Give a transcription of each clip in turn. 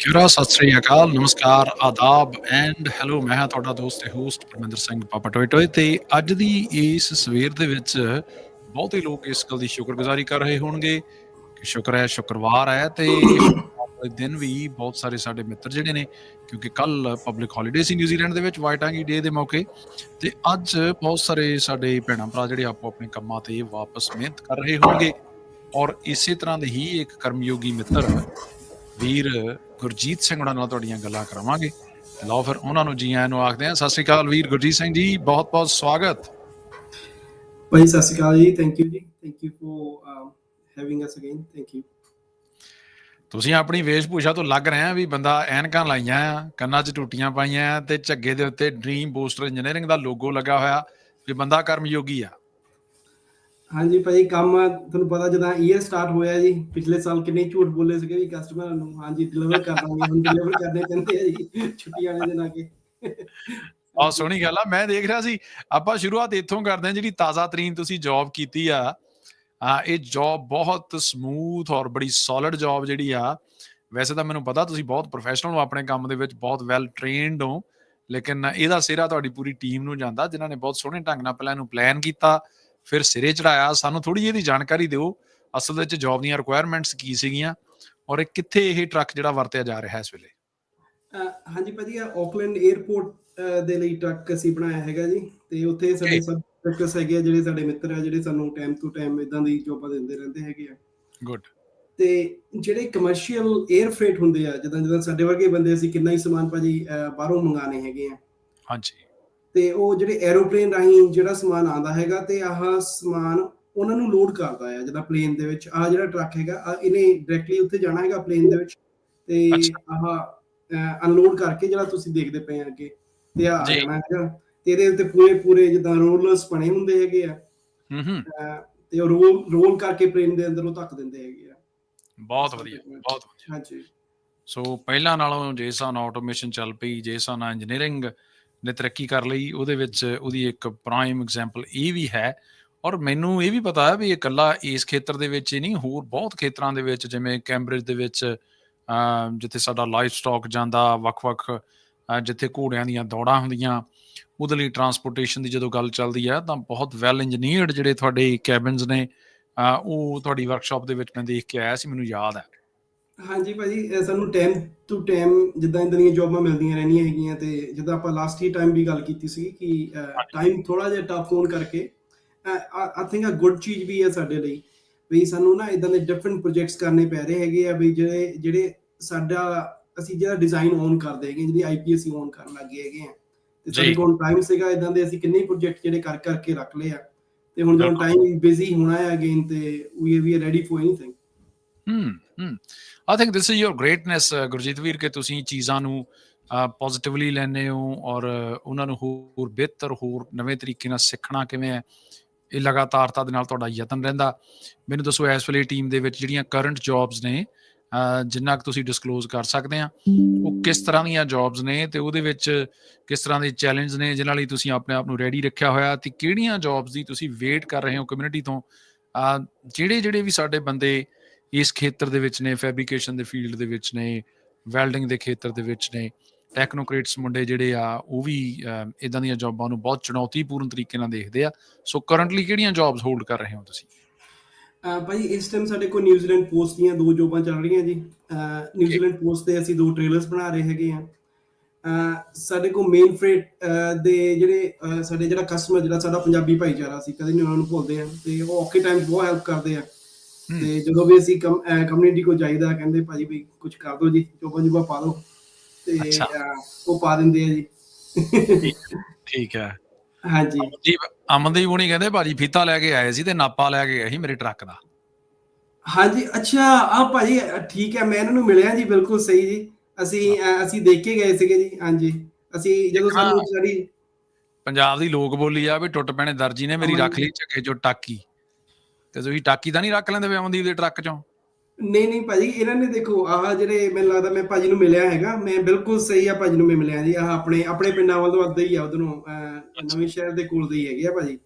ਕਿਰਾ ਸਤਿ ਸ੍ਰੀ ਅਕਾਲ ਨਮਸਕਾਰ ਆਦਾਬ and hello ਮੈਂ ਹਾਂ ਤੁਹਾਡਾ ਦੋਸਤ ਤੇ ਹੋਸਟ ਪਰਮਿੰਦਰ ਸਿੰਘ ਪਾਪਾ ਟੋਏ ਟੋਏ ਤੇ ਅੱਜ ਦੀ ਇਸ ਸਵੇਰ ਦੇ ਵਿੱਚ ਬਹੁਤੇ ਲੋਕ ਇਸ ਗੱਲ ਦੀ ਸ਼ੁਕਰਗੁਜ਼ਾਰੀ ਕਰ ਰਹੇ ਹੋਣਗੇ ਕਿ ਸ਼ੁਕਰ ਹੈ ਸ਼ੁੱਕਰਵਾਰ ਹੈ ਤੇ ਦਿਨ ਵੀ ਬਹੁਤ ਸਾਰੇ ਸਾਡੇ ਮਿੱਤਰ ਜਿਹੜੇ ਨੇ ਕਿਉਂਕਿ ਕੱਲ ਪਬਲਿਕ ਹੌਲੀਡੇ ਸੀ ਨਿਊਜ਼ੀਲੈਂਡ ਦੇ ਵਿੱਚ ਵਾਈਟਾਂਗੀ ਡੇ ਦੇ ਮੌਕੇ ਤੇ ਅੱਜ ਬਹੁਤ ਸਾਰੇ ਸਾਡੇ ਭੈਣਾਂ ਭਰਾ ਜਿਹੜੇ ਆਪੋ ਆਪਣੇ ਕੰਮਾਂ ਤੇ ਵਾਪਸ ਮਿਹਨਤ ਕਰ ਰਹੇ ਹੋਣਗੇ ਔਰ ਇਸੇ ਤਰ੍ਹਾਂ ਦੇ ਹੀ ਇੱਕ ਕਰਮਯੋਗੀ ਮਿੱਤਰ ਵੀਰ ਗੁਰਜੀਤ ਸਿੰਘ ਉਹਨਾਂ ਨਾਲ ਤੁਹਾਡੀਆਂ ਗੱਲਾਂ ਕਰਾਵਾਂਗੇ। ਲਓ ਫਿਰ ਉਹਨਾਂ ਨੂੰ ਜੀ ਆਇਆਂ ਨੂੰ ਆਖਦੇ ਹਾਂ। ਸਤਿ ਸ਼੍ਰੀ ਅਕਾਲ ਵੀਰ ਗੁਰਜੀਤ ਸਿੰਘ ਜੀ ਬਹੁਤ ਬਹੁਤ ਸਵਾਗਤ। ਭਾਈ ਸਤਿ ਸ਼੍ਰੀ ਅਕਾਲ ਜੀ। ਥੈਂਕ ਯੂ ਜੀ। Thank you for having us again thank you ਤੁਸੀਂ ਆਪਣੀ ਵੇਸ਼ਭੂਸ਼ਾ ਤੋਂ ਲੱਗ ਰਹੇ ਆ ਵੀ ਬੰਦਾ ਐਨਕਾਂ ਲਾਈਆਂ ਆ ਕੰਨਾਂ 'ਚ ਟੂਟੀਆਂ ਪਾਈਆਂ ਆ ਤੇ ਝੱਗੇ ਦੇ ਉੱਤੇ ਡ੍ਰੀਮ ਬੂਸਟਰ ਇੰਜੀਨੀਅਰਿੰਗ ਦਾ ਲੋਗੋ ਲੱਗਾ ਹੋਇਆ। ਵੀ ਬੰਦਾ ਕਰਮਯੋਗੀ ਆ। ਹਾਂਜੀ ਭਾਈ ਕੰਮ ਤੁਹਾਨੂੰ ਪਤਾ ਜਦੋਂ ਈਅਰ ਸਟਾਰਟ ਹੋਇਆ ਜੀ, ਪਿਛਲੇ ਸਾਲ ਕਿੰਨੇ ਝੂਠ ਬੋਲੇ ਸੀਗੇ ਵੀ ਕਸਟਮਰ ਨੂੰ। ਹਾਂਜੀ ਡਿਲੀਵਰ ਕਰ ਦਾਂਗੇ, ਹੁਣ ਡਿਲੀਵਰ ਕਰਨੇ ਪੈਂਦੇ ਆ ਜੀ ਛੁੱਟੀਆਂ ਵਾਲੇ ਦਿਨਾਂ ਕੇ। ਬਹੁਤ ਸੋਹਣੀ ਗੱਲ ਆ, ਮੈਂ ਦੇਖ ਰਿਹਾ ਸੀ, ਆਪਾਂ ਸ਼ੁਰੂਆਤ ਇੱਥੋਂ ਕਰਦੇ ਹਾਂ, ਜਿਹੜੀ ਤਾਜ਼ਾ ਤਰੀਨ ਤੁਸੀਂ ਜੌਬ ਕੀਤੀ ਆ। ਇਹ ਜੌਬ ਬਹੁਤ ਸਮੂਥ ਔਰ ਬੜੀ ਸੋਲਿਡ ਜੌਬ ਜਿਹੜੀ ਆ, ਵੈਸੇ ਤਾਂ ਮੈਨੂੰ ਪਤਾ ਤੁਸੀਂ ਬਹੁਤ ਪ੍ਰੋਫੈਸ਼ਨਲ ਹੋ, ਆਪਣੇ ਕੰਮ ਦੇ ਵਿੱਚ ਬਹੁਤ ਵੈਲ ਟ੍ਰੇਨਡ ਹੋ, ਲੇਕਿਨ ਇਹਦਾ ਸਿਰਾ ਤੁਹਾਡੀ ਪੂਰੀ ਟੀਮ ਨੂੰ ਜਾਂਦਾ, ਜਿਨ੍ਹਾਂ ਨੇ ਬਹੁਤ ਸੋਹਣੇ ਢੰਗ ਨਾਲ ਪਹਿਲਾਂ ਇਹਨੂੰ ਪਲਾਨ ਕੀਤਾ ਫਿਰ ਸਿਰੇ ਚੜਾਇਆ। ਸਾਨੂੰ ਥੋੜੀ ਇਹਦੀ ਜਾਣਕਾਰੀ ਦਿਓ ਅਸਲ ਵਿੱਚ ਜੌਬ ਦੀਆਂ ਰਿਕੁਆਇਰਮੈਂਟਸ ਕੀ ਸੀਗੀਆਂ ਔਰ ਇਹ ਕਿੱਥੇ ਇਹ ਟਰੱਕ ਜਿਹੜਾ ਵਰਤਿਆ ਜਾ ਰਿਹਾ ਹੈ ਇਸ ਵੇਲੇ? ਹਾਂਜੀ ਭਾਜੀ ਆਕਲੈਂਡ 에ਅਰਪੋਰਟ ਦੇ ਲਈ ਟਰੱਕ ਅਸੀਂ ਬਣਾਇਆ ਹੈਗਾ ਜੀ ਤੇ ਉੱਥੇ ਸਾਡੇ. ਸਬ ਟਰੱਕਸ ਹੈਗੇ ਆ ਜਿਹੜੇ ਸਾਡੇ ਮਿੱਤਰ ਆ ਜਿਹੜੇ ਸਾਨੂੰ ਟਾਈਮ ਟੂ ਟਾਈਮ ਇਦਾਂ ਦੀ ਜੋਬਾਂ ਦਿੰਦੇ ਰਹਿੰਦੇ ਹੈਗੇ ਆ। ਗੁੱਡ ਤੇ ਜਿਹੜੇ ਕਮਰਸ਼ੀਅਲ 에ਅਰ ਫreight ਹੁੰਦੇ ਆ ਜਦੋਂ ਜਦੋਂ ਸਾਡੇ ਵਰਗੇ ਬੰਦੇ ਅਸੀਂ ਕਿੰਨਾ ਹੀ ਸਮਾਨ ਭਾਜੀ ਬਾਹਰੋਂ ਮੰਗਾਣੇ ਹੈਗੇ ਆ। ਹਾਂਜੀ। ਤੇ ਉਹ ਜਿਹੜੇ ਐਰੋਪਲੇਨ ਰਾਹੀਂ ਜਿਹੜਾ ਸਮਾਨ ਆਉਂਦਾ ਹੈਗਾ ਤੇ ਆਹ ਸਮਾਨ ਉਹਨਾਂ ਨੂੰ ਲੋਡ ਕਰਦਾ ਹੈ ਜਿਹਦਾ ਪਲੇਨ ਦੇ ਵਿੱਚ। ਆਹ ਜਿਹੜਾ ਟਰੱਕ ਹੈਗਾ ਇਹਨੇ ਡਾਇਰੈਕਟਲੀ ਉੱਥੇ ਜਾਣਾ ਹੈਗਾ ਪਲੇਨ ਦੇ ਵਿੱਚ ਤੇ। ਆਹ ਅਨਲੋਡ ਕਰਕੇ ਜਿਹੜਾ ਤੁਸੀਂ ਦੇਖਦੇ ਪਏ ਆ ਅੱਗੇ ਤੇ ਆ। ਜਾਣਾ ਹੈਗਾ। ਤੇ ਇਹਦੇ ਉੱਤੇ ਪੂਰੇ ਪੂਰੇ ਜਿੱਦਾਂ ਰੋਲਰਸ ਬਣੇ ਹੁੰਦੇ ਹੈਗੇ ਆ। ਹੂੰ ਹੂੰ। ਤੇ ਉਹ ਰੋਲ ਰੋਲ ਕਰਕੇ ਪਲੇਨ ਦੇ ਅੰਦਰ ਉਹ ਧੱਕ ਦਿੰਦੇ ਹੈਗੇ ਆ। ਬਹੁਤ ਵਧੀਆ ਬਹੁਤ ਵਧੀਆ। ਹਾਂਜੀ। ਸੋ ਪਹਿਲਾਂ ਨਾਲੋਂ ਜੇ ਸਾਨ ਆਟੋਮੇਸ਼ਨ ਚੱਲ ਪਈ ਜੇ ਸਾਨ ਇੰਜੀਨੀਅਰਿੰਗ ਨੇ ਤਰੱਕੀ ਕਰ ਲਈ, ਉਹਦੇ ਵਿੱਚ ਉਹਦੀ ਇੱਕ ਪ੍ਰਾਈਮ ਐਗਜ਼ਾਮਪਲ ਇਹ ਵੀ ਹੈ। ਔਰ ਮੈਨੂੰ ਇਹ ਵੀ ਪਤਾ ਹੈ ਵੀ ਇਹ ਇਕੱਲਾ ਇਸ ਖੇਤਰ ਦੇ ਵਿੱਚ ਹੀ ਨਹੀਂ, ਹੋਰ ਬਹੁਤ ਖੇਤਰਾਂ ਦੇ ਵਿੱਚ, ਜਿਵੇਂ ਕੈਂਬਰਿਜ ਦੇ ਵਿੱਚ ਜਿੱਥੇ ਸਾਡਾ ਲਾਈਫ ਸਟਾਕ ਜਾਂਦਾ, ਵੱਖ-ਵੱਖ ਜਿੱਥੇ ਘੋੜਿਆਂ ਦੀਆਂ ਦੌੜਾਂ ਹੁੰਦੀਆਂ, ਉਹਦੇ ਲਈ ਟਰਾਂਸਪੋਰਟੇਸ਼ਨ ਦੀ ਜਦੋਂ ਗੱਲ ਚੱਲਦੀ ਹੈ, ਤਾਂ ਬਹੁਤ ਵੈਲ ਇੰਜੀਨੀਅਰਡ ਜਿਹੜੇ ਤੁਹਾਡੇ ਕੈਬਨਸ ਨੇ ਉਹ ਤੁਹਾਡੀ ਵਰਕਸ਼ਾਪ ਦੇ ਵਿੱਚ ਮੈਂ ਦੇਖ ਕੇ ਆਇਆ ਸੀ, ਮੈਨੂੰ ਯਾਦ ਹੈ। ਹਾਂਜੀ ਭਾਜੀ ਸਾਨੂੰ ਟਾਈਮ ਟੂ ਟਾਈਮ ਜਿੱਦਾਂ ਇਦਾਂ ਦੀਆਂ ਜੌਬਾਂ ਮਿਲਦੀਆਂ ਰਹਿੰਦੀਆਂ ਹੈਗੀਆਂ ਤੇ ਜਿੱਦਾਂ ਆਪਾਂ ਲਾਸਟ ਹੀ ਟਾਈਮ ਵੀ ਗੱਲ ਕੀਤੀ ਸੀ ਕਿ ਟਾਈਮ ਥੋੜਾ ਜਿਹਾ ਟਫ ਹੋਣ ਕਰਕੇ ਆਈ ਥਿੰਕ ਅ ਗੁੱਡ ਚੀਜ਼ ਵੀ ਹੈ ਸਾਡੇ ਲਈ ਵੀ ਸਾਨੂੰ ਨਾ ਇਦਾਂ ਦੇ ਡਿਫਰੈਂਟ ਪ੍ਰੋਜੈਕਟਸ ਕਰਨੇ ਪੈ ਰਹੇ ਹੈਗੇ ਆ ਵੀ ਜਿਹੜੇ ਜਿਹੜੇ ਸਾਡਾ ਅਸੀਂ ਜਿਹੜਾ ਡਿਜ਼ਾਈਨ ਓਨ ਕਰਦੇ ਹੈਗੇ ਜਿਹਦੀ ਆਈਪੀ ਅਸੀਂ ਓਨ ਕਰਨ ਲੱਗੇ ਹੈਗੇ ਆ। ਤੇ ਸਾਡੇ। ਕੋਲ ਟਾਈਮ ਸੀਗਾ ਇਦਾਂ ਦੇ ਅਸੀਂ ਕਿੰਨੇ ਪ੍ਰੋਜੈਕਟ ਜਿਹੜੇ ਕਰ ਕਰਕੇ ਰੱਖ ਲਏ ਆ। ਤੇ ਹੁਣ ਜਦੋਂ। ਟਾਈਮ ਬਿਜ਼ੀ ਹੋਣਾ ਹੈ ਅਗੇਨ ਤੇ ਵੀ we are ready for anything hmm I think this is your greatness Gurjeet ਵੀਰ, ਕਿ ਤੁਸੀਂ ਚੀਜ਼ਾਂ ਨੂੰ ਪੋਜ਼ਿਟਿਵਲੀ ਲੈਂਦੇ ਹੋ ਔਰ ਉਹਨਾਂ ਨੂੰ ਹੋਰ ਬਿਹਤਰ, ਹੋਰ ਨਵੇਂ ਤਰੀਕੇ ਨਾਲ ਸਿੱਖਣਾ ਕਿਵੇਂ ਹੈ, ਇਹ ਲਗਾਤਾਰਤਾ ਦੇ ਨਾਲ ਤੁਹਾਡਾ ਯਤਨ ਰਹਿੰਦਾ। ਮੈਨੂੰ ਦੱਸੋ, ਇਸ ਵੇਲੇ ਟੀਮ ਦੇ ਵਿੱਚ ਜਿਹੜੀਆਂ ਕਰੰਟ ਜੌਬਸ ਨੇ ਜਿੰਨਾ ਕੁ ਤੁਸੀਂ ਡਿਸਕਲੋਜ਼ ਕਰ ਸਕਦੇ ਆ ਉਹ ਕਿਸ ਤਰ੍ਹਾਂ ਦੀਆਂ ਜੌਬਸ ਨੇ ਤੇ ਉਹਦੇ ਵਿੱਚ ਕਿਸ ਤਰ੍ਹਾਂ ਦੇ ਚੈਲੰਜ ਨੇ, ਜਿਨ੍ਹਾਂ ਲਈ ਤੁਸੀਂ ਆਪਣੇ ਆਪ ਨੂੰ ਰੈਡੀ ਰੱਖਿਆ ਹੋਇਆ ਤੇ ਕਿਹੜੀਆਂ ਜੌਬਸ ਦੀ ਤੁਸੀਂ ਵੇਟ ਕਰ ਰਹੇ ਹੋ ਕਮਿਊਨਿਟੀ ਤੋਂ? ਜਿਹੜੇ ਜਿਹੜੇ ਵੀ ਸਾਡੇ ਬੰਦੇ ਇਸ ਖੇਤਰ ਦੇ ਵਿੱਚ ਨੇ ਫੈਬਰੀਕੇਸ਼ਨ ਦੇ ਫੀਲਡ ਦੇ ਵਿੱਚ ਨੇ ਵੈਲਡਿੰਗ ਦੇ ਖੇਤਰ ਦੇ ਵਿੱਚ ਨੇ ਟੈਕਨੋਕ੍ਰੇਟਸ ਮੁੰਡੇ ਜਿਹੜੇ ਆ ਉਹ ਵੀ ਇਦਾਂ ਦੀਆਂ ਜੌਬਾਂ ਨੂੰ ਬਹੁਤ ਚੁਣੌਤੀਪੂਰਨ ਤਰੀਕੇ ਨਾਲ ਦੇਖਦੇ ਆ। ਸੋ ਕਰੰਟਲੀ ਕਿਹੜੀਆਂ ਜੌਬਸ ਹੋਲਡ ਕਰ ਰਹੇ ਹੋ ਤੁਸੀਂ? ਭਾਈ ਇਸ ਟਾਈਮ ਸਾਡੇ ਕੋਲ ਨਿਊਜ਼ੀਲੈਂਡ ਪੋਸਟ ਦੀਆਂ ਦੋ ਜੋਬਾਂ ਚੱਲ ਰਹੀਆਂ ਜੀ। ਨਿਊਜ਼ੀਲੈਂਡ ਪੋਸਟ ਤੇ ਅਸੀਂ ਦੋ ਟ੍ਰੇਲਰਸ ਬਣਾ ਰਹੇ ਹੈਗੇ ਆ। ਸਾਡੇ ਕੋਲ ਮੇਨ ਫਰੇਟ ਦੇ ਜਿਹੜੇ ਸਾਡੇ ਜਿਹੜਾ ਕਸਟਮਰ ਜਿਹੜਾ ਸਾਡਾ ਪੰਜਾਬੀ ਭਾਈਚਾਰਾ ਸੀ ਕਦੇ ਨਹੀਂ ਉਹਨਾਂ ਨੂੰ ਭੁੱਲਦੇ ਆ ਤੇ ਉਹ ਔਖੇ ਟਾਈਮ ਬਹੁਤ ਹੈਲਪ ਕਰਦੇ ਆ। ਤੇ ਜਦੋਂ ਵੀ ਅਸੀਂ ਕਮਿਊਨਿਟੀ ਕੋ ਜਾਈਦਾ ਕਹਿੰਦੇ ਭਾਜੀ ਵੀ ਕੁਝ ਕਰ ਦਿਓ ਜੀ ਜੋਬਾਂ ਜੁਬਾ ਪਾ ਦਿਓ। ਤੇ ਉਹ ਪਾ ਦਿੰਦੇ ਆ ਜੀ। ਠੀਕ ਹੈ। ਹਾਂਜੀ। ਜੀ ਅਮਨਦੀਪ ਹੁਣੀ ਕਹਿੰਦੇ ਭਾਜੀ ਫੀਤਾ ਲੈ ਕੇ ਆਏ ਸੀ ਤੇ ਨਾਪਾ ਲੈ ਕੇ ਗਏ ਸੀ ਮੇਰੇ ਟਰੱਕ ਦਾ। ਹਾਂਜੀ ਅੱਛਾ ਆ ਭਾਜੀ ਠੀਕ ਹੈ ਮੈਂ ਇਹਨਾਂ ਨੂੰ ਮਿਲਿਆ ਜੀ ਬਿਲਕੁਲ ਸਹੀ ਜੀ। ਅਸੀਂ ਅਸੀਂ ਦੇਖ ਕੇ ਗਏ ਸੀਗੇ ਜੀ ਹਾਂਜੀ। ਅਸੀਂ ਜਦੋਂ। ਸਾਨੂੰ ਸਾਡੀ ਪੰਜਾਬ ਦੀ ਲੋਕ ਬੋਲੀ ਆ ਵੀ ਟੁੱਟ ਪੈਣੇ ਦਰਜੀ ਨੇ ਮੇਰੀ ਰੱਖ ਲਈ ਝੱਗੇ ਚੋਂ ਟਾਕੀ। ਤੇ ਤੁਸੀਂ ਟਾਕੀ ਤਾਂ ਨਹੀਂ ਰੱਖ ਲੈਂਦੇ ਵੇ ਅਮਨਦੀਪ ਦੇ ਟਰੱਕ ਚੋਂ? ਨਹੀਂ ਨਹੀਂ ਭਾਜੀ ਇਹਨਾਂ ਨੇ ਦੇਖੋ ਆਹ ਜਿਹੜੇ ਮੈਨੂੰ ਲੱਗਦਾ ਮੈਂ ਭਾਜੀ ਨੂੰ ਮਿਲਿਆ ਹੈਗਾ ਮੈਂ ਬਿਲਕੁਲ ਸਹੀ ਆ ਭਾਜੀ ਨੂੰ ਮੈਂ ਮਿਲਿਆ ਜੀ ਆਹ ਆਪਣੇ ਆਪਣੇ ਪਿੰਡਾਂ ਵੱਲ ਤੋਂ ਅੱਧਾ ਹੀ ਆ ਉਧਰੋਂ ਨਵੇਂ ਸ਼ਹਿਰ ਦੇ ਕੋਲ ਦੇ ਹੀ ਹੈਗੇ ਆ ਭਾਜੀ।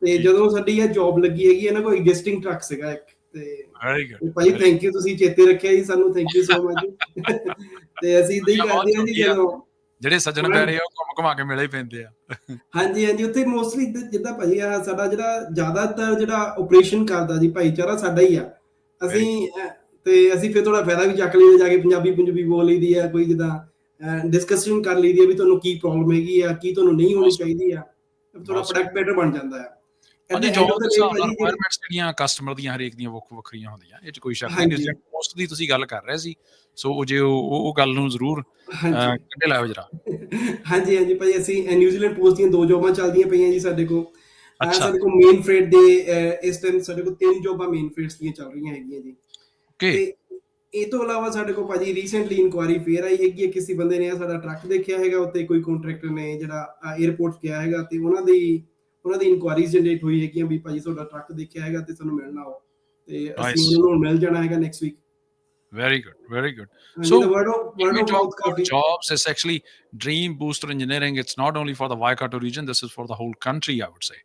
ਤੇ ਜਦੋਂ ਸਾਡੀ ਇਹ ਜੌਬ ਲੱਗੀ ਹੈਗੀ ਇਹਨਾਂ ਕੋਲ ਐਗਜ਼ਿਸਟਿੰਗ ਟਰੱਕ ਸੀਗਾ ਇੱਕ ਤੇ ਵੈਰੀ ਗੁੱਡ ਭਾਈ ਥੈਂਕ ਯੂ ਤੁਸੀਂ ਚੇਤੇ ਰੱਖਿਆ ਜੀ ਸਾਨੂੰ ਥੈਂਕ ਯੂ ਸੋ ਮਚ ਤੇ ਅਸੀਂ ਇਦਾਂ ਹੀ ਕਰਦੇ ਹਾਂ ਜੀ ਜਦੋਂ ਜਿਹੜੇ ਸੱਜਣ ਪਿਆਰੇ ਆ ਉਹ ਘੁੰਮ ਘੁਮਾ ਕੇ ਮਿਲੇ ਹੀ ਪੈਂਦੇ ਆ। ਹਾਂਜੀ ਹਾਂਜੀ ਉੱਥੇ ਮੋਸਟਲੀ ਜਿੱਦਾਂ ਭਾਜੀ ਆ ਸਾਡਾ ਜਿਹੜਾ ਜ਼ਿਆਦਾਤਰ ਜਿਹੜਾ ਆਪਰੇਸ਼ਨ ਕਰਦਾ ਜੀ ਭਾਈਚਾਰਾ ਸਾਡਾ ਹੀ ਆ। ਅਸੀਂ ਤੇ ਅਸੀਂ ਫਿਰ ਥੋੜਾ ਫਾਇਦਾ ਵੀ ਚੱਕ ਲਈਦਾ ਜਾ ਕੇ ਪੰਜਾਬੀ ਪੰਜਾਬੀ ਬੋਲ ਲਈਦੀ ਆ ਕੋਈ ਜਿੱਦਾਂ ਡਿਸਕਸ਼ਨ ਕਰ ਲਈਦੀ ਆ ਵੀ ਤੁਹਾਨੂੰ ਕੀ ਪ੍ਰੋਬਲਮ ਹੈਗੀ ਆ ਕੀ ਤੁਹਾਨੂੰ ਨਹੀਂ ਹੋਣੀ ਚਾਹੀਦੀ ਆ। ਥੋੜਾ. ਪ੍ਰੋਡਕਟ ਬੈਟਰ ਬਣ ਜਾਂਦਾ ਆ। End ਜੋਬ ਦੇ ਹਿਸਾਬ ਨਾਲ ਰਿਕੁਆਇਰਮੈਂਟਸ ਜਿਹੜੀਆਂ ਕਸਟਮਰ ਦੀਆਂ ਹਰੇਕ ਦੀਆਂ ਵੱਖ ਵੱਖਰੀਆਂ ਹੁੰਦੀਆਂ ਇਹ ਚ ਕੋਈ ਸ਼ੱਕ ਨਹੀਂ। ਜਿਸ ਪੋਸਟ ਦੀ ਤੁਸੀਂ ਗੱਲ ਕਰ ਰਹੇ ਸੀ ਸੋ ਉਹ ਜੇ ਉਹ ਉਹ- ਗੱਲ ਨੂੰ ਜ਼ਰੂਰ ਕੱਢੇ ਲਾਓ ਜਰਾ। ਹਾਂਜੀ ਹਾਂਜੀ ਭਾਈ ਅਸੀਂ ਨਿਊਜ਼ੀਲੈਂਡ ਪੋਸਟ ਦੀਆਂ ਦੋ ਜੋਬਾਂ ਚੱਲਦੀਆਂ ਪਈਆਂ ਜੀ ਸਾਡੇ ਕੋਲ। ਅੱਛਾ। ਸਾਡੇ ਕੋਲ ਮੇਨ ਫਰੇਟ ਦੇ ਇਸ ਟਾਈਮ ਸਾਡੇ ਕੋਲ ਤਿੰਨ ਜੋਬਾਂ ਮੇਨ ਫਰੇਟਸ ਦੀਆਂ ਚੱਲ ਰਹੀਆਂ ਹੈਗੀਆਂ ਜੀ। ਓਕੇ ਇਹ ਤੋਂ ਇਲਾਵਾ ਸਾਡੇ ਕੋਲ ਭਾਜੀ ਰੀਸੈਂਟਲੀ ਇਨਕੁਆਰੀ ਫੇਰ ਆਈ ਹੈਗੀ ਹੈ ਕਿਸੇ ਬੰਦੇ ਨੇ ਸਾਡਾ ਟਰੱਕ ਦੇਖਿਆ ਹੈਗਾ ਉੱਤੇ ਕੋਈ ਕੰਟਰੈਕਟਰ ਨੇ ਜਿਹੜਾ 에어ਪੋਰਟ ਗਿਆ ਹੈਗਾ ਤੇ ਉਹਨਾਂ ਦੀ ਉਹਨਾਂ ਦੀ ਇਨਕੁਆਰੀਜ਼ ਜਨਰੇਟ ਹੋਈ ਹੈਗੀਆਂ ਵੀ ਭਾਜੀ ਤੁਹਾਡਾ ਟਰੱਕ ਦੇਖਿਆ ਹੈਗਾ ਤੇ ਸਾਨੂੰ ਮਿਲਣਾ ਆਓ ਤੇ. ਅਸੀਂ ਉਹਨਾਂ ਨੂੰ ਮਿਲ ਜਾਣਾ ਹੈਗਾ next week very good very good so So, of When word we talk about jobs, it's actually Dream Booster Engineering. It's not only for the Waikato region, this is for the whole country, I would say.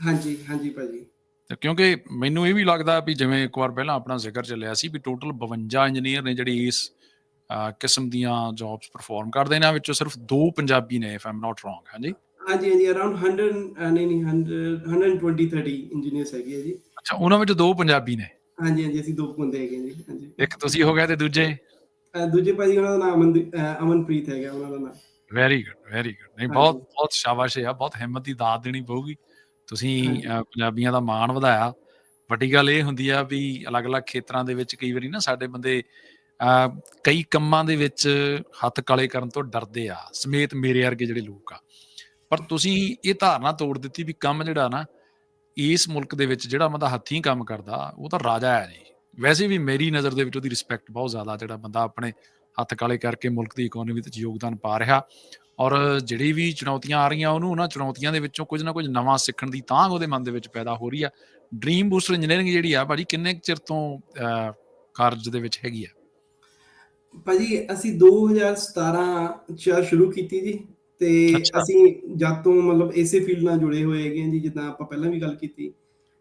ਹਾਂਜੀ ਹਾਂਜੀ ਭਾਜੀ ਤੇ ਕਿਉਂਕਿ ਮੈਨੂੰ ਇਹ ਵੀ ਲੱਗਦਾ ਵੀ ਜਿਵੇਂ ਇੱਕ ਵਾਰ ਪਹਿਲਾਂ ਆਪਣਾ ਜ਼ਿਕਰ ਚੱਲਿਆ ਸੀ ਵੀ ਟੋਟਲ 52 ਇੰਜੀਨੀਅਰ ਨੇ ਜਿਹੜੇ ਇਸ ਕਿਸਮ ਦੀਆਂ ਜੌਬਸ ਪਰਫਾਰਮ ਕਰਦੇ ਨੇ ਵਿੱਚੋਂ ਸਿਰਫ ਦੋ ਪੰਜਾਬੀ ਨੇ ਇਫ ਆਮ ਨਾਟ ਰੋਂਗ ਹਾਂਜੀ ਹਾਂਜੀ ਹਾਂਜੀ ਅਰਾਊਂਡ 100 ਅਹ, ਨਹੀਂ ਨਹੀਂ 100 120 30 ਇੰਜੀਨੀਅਰਸ ਹੈਗੇ ਆ ਜੀ। ਅੱਛਾ ਉਹਨਾਂ ਵਿੱਚ ਦੋ ਪੰਜਾਬੀ ਨੇ? ਹਾਂਜੀ ਹਾਂਜੀ ਅਸੀਂ ਦੋ ਬੰਦੇ ਹੈਗੇ ਜੀ ਹਾਂਜੀ। ਇੱਕ ਤੁਸੀਂ ਹੋ ਗਏ ਤੇ ਦੂਜੇ? ਦੂਜੇ ਭਾਜੀ ਉਹਨਾਂ ਦਾ ਨਾਮ ਅਮਨਪ੍ਰੀਤ ਹੈਗਾ ਉਹਨਾਂ ਦਾ ਨਾਮ। ਵੈਰੀ ਗੁੱਡ ਵੈਰੀ ਗੁੱਡ ਨਹੀਂ। ਬਹੁਤ ਬਹੁਤ ਸ਼ਾਬਾਸ਼ ਹੈ ਬਹੁਤ ਹਿੰਮਤ ਦੀ ਦਾਤ ਦੇਣੀ ਪਊਗੀ। ਤੁਸੀਂ ਪੰਜਾਬੀਆਂ ਦਾ ਮਾਣ ਵਧਾਇਆ। ਵੱਡੀ ਗੱਲ ਇਹ ਹੁੰਦੀ ਆ ਵੀ ਅਲੱਗ-ਅਲੱਗ ਖੇਤਰਾਂ ਦੇ ਵਿੱਚ ਕਈ ਵਾਰੀ ਨਾ ਸਾਡੇ ਬੰਦੇ ਕਈ ਕੰਮਾਂ ਦੇ ਵਿੱਚ ਹੱਥ ਕਾਲੇ ਕਰਨ ਤੋਂ ਡਰਦੇ ਆ ਸਮੇਤ ਮੇਰੇ ਵਰਗੇ ਜਿਹੜੇ ਲੋਕ ਆ। ਪਰ ਤੁਸੀਂ ਇਹ ਧਾਰਨਾ ਤੋੜ ਦਿੱਤੀ ਵੀ ਕੰਮ ਜਿਹੜਾ ਨਾ, ਇਸ ਮੁਲਕ ਦੇ ਵਿੱਚ ਜਿਹੜਾ ਬੰਦਾ ਹੱਥੀਂ ਕੰਮ ਕਰਦਾ, ਉਹ ਤਾਂ ਰਾਜਾ ਹੈ ਜੀ। ਵੈਸੇ ਵੀ ਮੇਰੀ ਨਜ਼ਰ ਦੇ ਵਿੱਚ ਉਹਦੀ ਰਿਸਪੈਕਟ ਬਹੁਤ ਜ਼ਿਆਦਾ ਜਿਹੜਾ ਬੰਦਾ ਆਪਣੇ ਹੱਥ ਕਾਲੇ ਕਰਕੇ ਮੁਲਕ ਦੀ ਇਕਨੋਮੀ ਵਿੱਚ ਯੋਗਦਾਨ ਪਾ ਰਿਹਾ ਔਰ ਜਿਹੜੀ ਵੀ ਚੁਣੌਤੀਆਂ ਆ ਰਹੀਆਂ, ਉਹਨੂੰ ਉਹਨਾਂ ਚੁਣੌਤੀਆਂ ਦੇ ਵਿੱਚੋਂ ਕੁਝ ਨਾ ਕੁਝ ਨਵਾਂ ਸਿੱਖਣ ਦੀ ਤਾਂ ਉਹਦੇ ਮਨ ਦੇ ਵਿੱਚ ਪੈਦਾ ਹੋ ਰਹੀ ਆ। ਡ੍ਰੀਮ ਬੂਸਟਰ ਇੰਜੀਨੀਅਰਿੰਗ ਜਿਹੜੀ ਆ ਭਾਜੀ, ਕਿੰਨੇ ਕੁ ਚਿਰ ਤੋਂ ਕਾਰਜ ਦੇ ਵਿੱਚ ਹੈਗੀ ਆ? ਭਾਜੀ, ਅਸੀਂ 2017 ਚ ਸ਼ੁਰੂ ਕੀਤੀ ਜੀ। ਤੇ। ਅਸੀਂ ਜਦ ਤੋਂ ਮਤਲਬ ਇਸੇ ਫੀਲਡ ਨਾਲ ਜੁੜੇ ਹੋਏ ਹੈਗੇ ਜੀ ਜਿੱਦਾਂ ਆਪਾਂ ਪਹਿਲਾਂ ਵੀ ਗੱਲ ਕੀਤੀ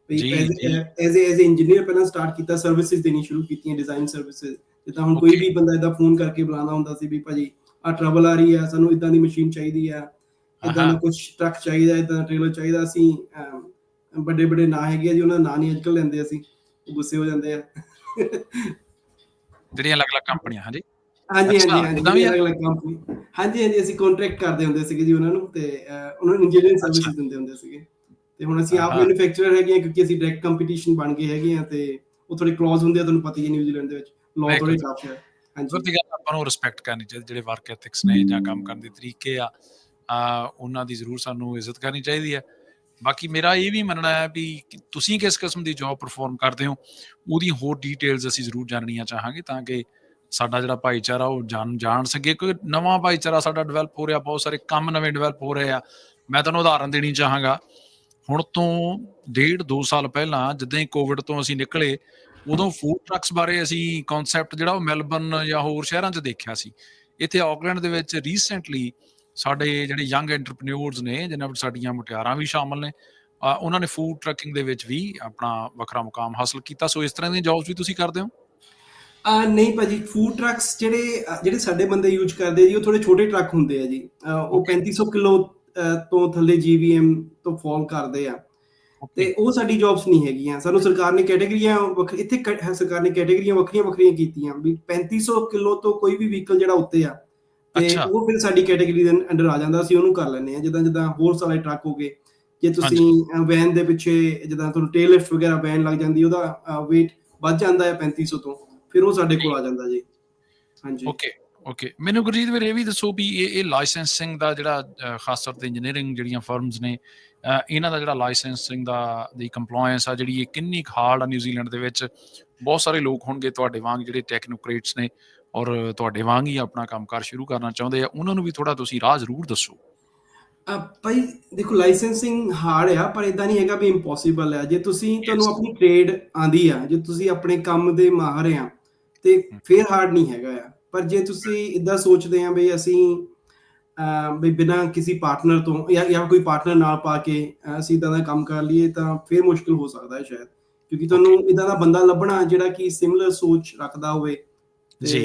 ਵੀ ਐਜ਼। ਐਜ਼ ਐਜ਼ ਇੰਜੀਨੀਅਰ ਪਹਿਲਾਂ ਸਟਾਰਟ ਕੀਤਾ ਸਰਵਿਸਿਜ਼ ਦੇਣੀ ਸ਼ੁਰੂ ਕੀਤੀਆਂ ਡਿਜ਼ਾਈਨ ਸਰਵਿਸਿਜ਼ ਜਿੱਦਾਂ ਹੁਣ ਕੋਈ. ਵੀ ਬੰਦਾ ਇਦਾਂ ਫੋਨ ਕਰਕੇ ਬੁਲਾਉਂਦਾ ਹੁੰਦਾ ਸੀ ਵੀ ਭਾਜੀ ਆ ਟਰਬਲ ਆ ਰਹੀ ਆ ਸਾਨੂੰ ਇਦਾਂ ਦੀ ਮਸ਼ੀਨ ਚਾਹੀਦੀ ਆ ਇਦਾਂ ਦਾ। ਕੁਝ ਟਰੱਕ ਚਾਹੀਦਾ ਇਦਾਂ ਦਾ ਟ੍ਰੇਲਰ ਚਾਹੀਦਾ ਅਸੀਂ ਵੱਡੇ ਵੱਡੇ ਨਾਂ ਹੈਗੇ ਜੀ ਉਹਨਾਂ ਦਾ ਨਾਂ ਨਹੀਂ ਅੱਜਕੱਲ ਲੈਂਦੇ ਅਸੀਂ ਉਹ ਗੁੱਸੇ ਹੋ ਜਾਂਦੇ ਆ ਜਿਹੜੀਆਂ ਅਲੱਗ-ਅਲੱਗ ਕੰਪਨੀਆਂ ਹਾਂਜੀ ਹਾਂਜੀ ਹਾਂਜੀ ਹਾਂਜੀ? ਅਲੱਗ ਅਲੱਗ ਕੰਪਨੀ ਹਾਂਜੀ ਹਾਂਜੀ ਅਸੀਂ ਕੰਟਰੈਕਟ ਕਰਦੇ ਹੁੰਦੇ ਸੀਗੇ ਜੀ ਉਹਨਾਂ ਨੂੰ ਤੇ ਉਹਨਾਂ ਨੂੰ ਇੰਜੀਨੀਅਰਿੰਗ ਅੱਛਾ। ਸਰਵਿਸਿਜ਼ ਦਿੰਦੇ ਹੁੰਦੇ ਸੀਗੇ ਤੇ ਹੁਣ ਅਸੀਂ ਆਪ। ਮੈਨੂਫੈਕਚਰਰ ਹੈਗੇ ਆ ਕਿਉਂਕਿ ਅਸੀਂ ਡਾਇਰੈਕਟ ਕੰਪੀਟੀਸ਼ਨ ਬਣ ਗਏ ਹੈਗੇ ਆ ਤੇ ਉਹ ਥੋੜੇ ਕਲੌਜ਼ ਹੁੰਦੇ ਆ ਤੁਹਾਨੂੰ ਪਤਾ ਹੀ ਹੈ ਨਿਊਜ਼ੀਲੈਂਡ ਦੇ ਵਿੱਚ ਲਾਅ। ਥੋੜੇ ਟਫ ਹੈ ਹਾਂਜੀ ਜ਼ਰੂਰੀ ਗੱਲ ਆਪਾਂ ਨੂੰ ਰਿਸਪੈਕਟ ਕਰਨੀ ਚਾਹੀਦੀ ਜਿਹੜੇ ਵਰਕ ਐਥਿਕਸ ਨੇ ਜਾਂ ਕੰਮ ਕਰਨ ਦੇ ਤਰੀਕੇ ਆ ਆ ਉਹਨਾਂ ਦੀ ਜ਼ਰੂਰ ਸਾਨੂੰ ਇੱਜ਼ਤ ਕਰਨੀ ਚਾਹੀਦੀ ਹੈ ਬਾਕੀ ਮੇਰਾ ਇਹ ਵੀ ਮੰਨਣਾ ਹੈ ਵੀ ਤੁਸੀਂ ਕਿਸ ਕਿਸਮ ਦੀ ਜੌਬ ਪਰਫਾਰਮ ਕਰਦੇ ਹੋ ਉਹਦੀ ਹੋਰ ਡਿਟੇਲਸ ਅਸੀਂ ਜ਼ਰੂਰ ਜਾਣਨੀਆਂ ਚਾਹਾਂਗੇ ਤਾਂ ਕਿ ਸਾਡਾ ਜਿਹੜਾ ਭਾਈਚਾਰਾ, ਉਹ ਜਾਣ ਜਾਣ ਸਕੇ ਕੋਈ ਨਵਾਂ ਭਾਈਚਾਰਾ ਸਾਡਾ ਡਿਵੈਲਪ ਹੋ ਰਿਹਾ, ਬਹੁਤ ਸਾਰੇ ਕੰਮ ਨਵੇਂ ਡਿਵੈਲਪ ਹੋ ਰਹੇ ਆ। ਮੈਂ ਤੁਹਾਨੂੰ ਉਦਾਹਰਨ ਦੇਣੀ ਚਾਹਾਂਗਾ। ਹੁਣ ਤੋਂ ਡੇਢ 2 ਸਾਲ ਪਹਿਲਾਂ, ਜਦੋਂ ਹੀ ਕੋਵਿਡ ਤੋਂ ਅਸੀਂ ਨਿਕਲੇ, ਉਦੋਂ ਫੂਡ ਟਰੱਕਸ ਬਾਰੇ ਅਸੀਂ ਕਨਸੈਪਟ ਜਿਹੜਾ ਉਹ ਮੈਲਬਰਨ ਜਾਂ ਹੋਰ ਸ਼ਹਿਰਾਂ 'ਚ ਦੇਖਿਆ ਸੀ। ਇੱਥੇ ਆਕਲੈਂਡ ਦੇ ਵਿੱਚ ਰੀਸੈਂਟਲੀ ਸਾਡੇ ਜਿਹੜੇ ਯੰਗ ਐਂਟਰਪ੍ਰੀਨਿਓਰਸ ਨੇ, ਜਿਨ੍ਹਾਂ ਵਿੱਚ ਸਾਡੀਆਂ ਮੁਟਿਆਰਾਂ ਵੀ ਸ਼ਾਮਲ ਨੇ ਉਹਨਾਂ ਨੇ ਫੂਡ ਟਰੱਕਿੰਗ ਦੇ ਵਿੱਚ ਵੀ ਆਪਣਾ ਵੱਖਰਾ ਮੁਕਾਮ ਹਾਸਲ ਕੀਤਾ। ਸੋ ਇਸ ਤਰ੍ਹਾਂ ਦੀਆਂ ਜੌਬਸ ਵੀ ਤੁਸੀਂ ਕਰਦੇ ਹੋ? ਆ ਨਹੀਂ ਭਾਜੀ ਫੂਡ ਟਰੱਕਸ ਜਿਹੜੇ ਜਿਹੜੇ ਸਾਡੇ ਬੰਦੇ ਯੂਜ਼ ਕਰਦੇ ਜੀ ਉਹ ਥੋੜੇ ਛੋਟੇ ਟਰੱਕ ਹੁੰਦੇ ਆ ਜੀ। ਉਹ 3500 ਕਿਲੋ ਤੋਂ ਥੱਲੇ ਜੀਵੀਐਮ ਤੋਂ ਫਾਲ ਕਰਦੇ ਆ। ਤੇ ਉਹ ਸਾਡੀ ਜੌਬਸ ਨਹੀਂ ਹੈਗੀਆਂ। ਸਾਨੂੰ ਸਰਕਾਰ ਨੇ ਕੈਟਾਗਰੀਆਂ ਇੱਥੇ ਸਰਕਾਰ ਨੇ ਕੈਟਾਗਰੀਆਂ ਵੱਖਰੀਆਂ ਵੱਖਰੀਆਂ ਕੀਤੀਆਂ ਵੀ 3500 ਕਿਲੋ ਤੋਂ ਕੋਈ ਵੀ ਵਹੀਕਲ ਜਿਹੜਾ ਉੱਤੇ ਆ ਤੇ। ਉਹ ਫਿਰ ਸਾਡੀ ਕੈਟਾਗਰੀ ਦੇ ਅੰਡਰ ਆ ਜਾਂਦਾ ਅਸੀਂ ਉਹਨੂੰ ਕਰ ਲੈਂਦੇ ਆ ਜਿੱਦਾਂ ਜਿੱਦਾਂ ਹੋਰ ਵਾਲੇ ਟਰੱਕ ਹੋ ਗਏ ਜੇ ਤੁਸੀਂ ਵੈਨ ਦੇ ਪਿੱਛੇ ਜਿੱਦਾਂ ਤੁਹਾਨੂੰ ਟੇਲ ਲਿਫਟ ਵਗੈਰਾ ਵੈਨ ਲੱਗ ਜਾਂਦੀ ਉਹਦਾ weight ਵੱਧ ਜਾਂਦਾ ਹੈ 3500 ਤੋਂ। ਫਿਰ ਉਹ ਸਾਡੇ ਕੋਲ ਆ ਜਾਂਦਾ ਜੀ। ਹਾਂਜੀ। ਓਕੇ ਓਕੇ ਮੈਨੂੰ ਗੁਰਜੀਤ ਵੀਰ ਇਹ ਵੀ ਦੱਸੋ ਵੀ ਇਹ ਇਹ ਲਾਇਸੈਂਸਿੰਗ ਦਾ ਜਿਹੜਾ ਖਾਸ ਤੌਰ ਤੇ ਇੰਜੀਨੀਅਰਿੰਗ ਜਿਹੜੀਆਂ ਫਰਮਸ ਨੇ ਇਹਨਾਂ ਦਾ ਜਿਹੜਾ ਲਾਇਸੈਂਸਿੰਗ ਦਾ ਦੀ ਕੰਪਲਾਈਂਸ ਆ ਜਿਹੜੀ ਇਹ ਕਿੰਨੀ ਹਾਰਡ ਆ ਨਿਊਜ਼ੀਲੈਂਡ ਦੇ ਵਿੱਚ ਬਹੁਤ ਸਾਰੇ ਲੋਕ ਹੋਣਗੇ ਤੁਹਾਡੇ ਵਾਂਗ ਜਿਹੜੇ ਟੈਕਨੋਕ੍ਰੇਟਸ ਨੇ ਔਰ ਤੁਹਾਡੇ ਵਾਂਗ ਹੀ ਆਪਣਾ ਕੰਮਕਾਰ ਸ਼ੁਰੂ ਕਰਨਾ ਚਾਹੁੰਦੇ ਆ ਉਹਨਾਂ ਨੂੰ ਵੀ ਥੋੜਾ ਤੁਸੀਂ ਰਾਹ ਜ਼ਰੂਰ ਦੱਸੋ। ਭਾਈ ਦੇਖੋ ਲਾਇਸੈਂਸਿੰਗ ਹਾਰਡ ਆ ਪਰ ਇਦਾਂ ਨਹੀਂ ਹੈਗਾ ਵੀ ਇੰਪੋਸੀਬਲ ਹੈ ਜੇ ਤੁਸੀਂ ਤੁਹਾਨੂੰ. ਆਪਣੀ ਟ੍ਰੇਡ ਆਂਦੀ ਆ ਜੇ ਤੁਸੀਂ ਆਪਣੇ ਕੰਮ ਦੇ ਮਾਹਰ ਆ ਤੇ ਫੇਰ ਹਾਰਡ ਨਹੀਂ ਹੈਗਾ ਆ ਪਰ ਜੇ ਤੁਸੀਂ ਇਦਾਂ ਸੋਚਦੇ ਆ ਵੀ ਅਸੀਂ ਵੀ ਬਿਨਾਂ ਕਿਸੇ ਪਾਰਟਨਰ ਤੋਂ ਜਾਂ ਜਾਂ ਕੋਈ ਪਾਰਟਨਰ ਨਾਲ ਪਾ ਕੇ ਅਸੀਂ ਇਦਾਂ ਦਾ ਕੰਮ ਕਰ ਲਈਏ ਤਾਂ ਫੇਰ ਮੁਸ਼ਕਿਲ ਹੋ ਸਕਦਾ ਹੈ ਸ਼ਾਇਦ ਕਿਉਂਕਿ ਤੁਹਾਨੂੰ ਇਦਾਂ ਦਾ ਬੰਦਾ ਲੱਭਣਾ ਜਿਹੜਾ ਕਿ ਸਿਮਿਲਰ ਸੋਚ ਰੱਖਦਾ ਹੋਵੇ ਜੀ।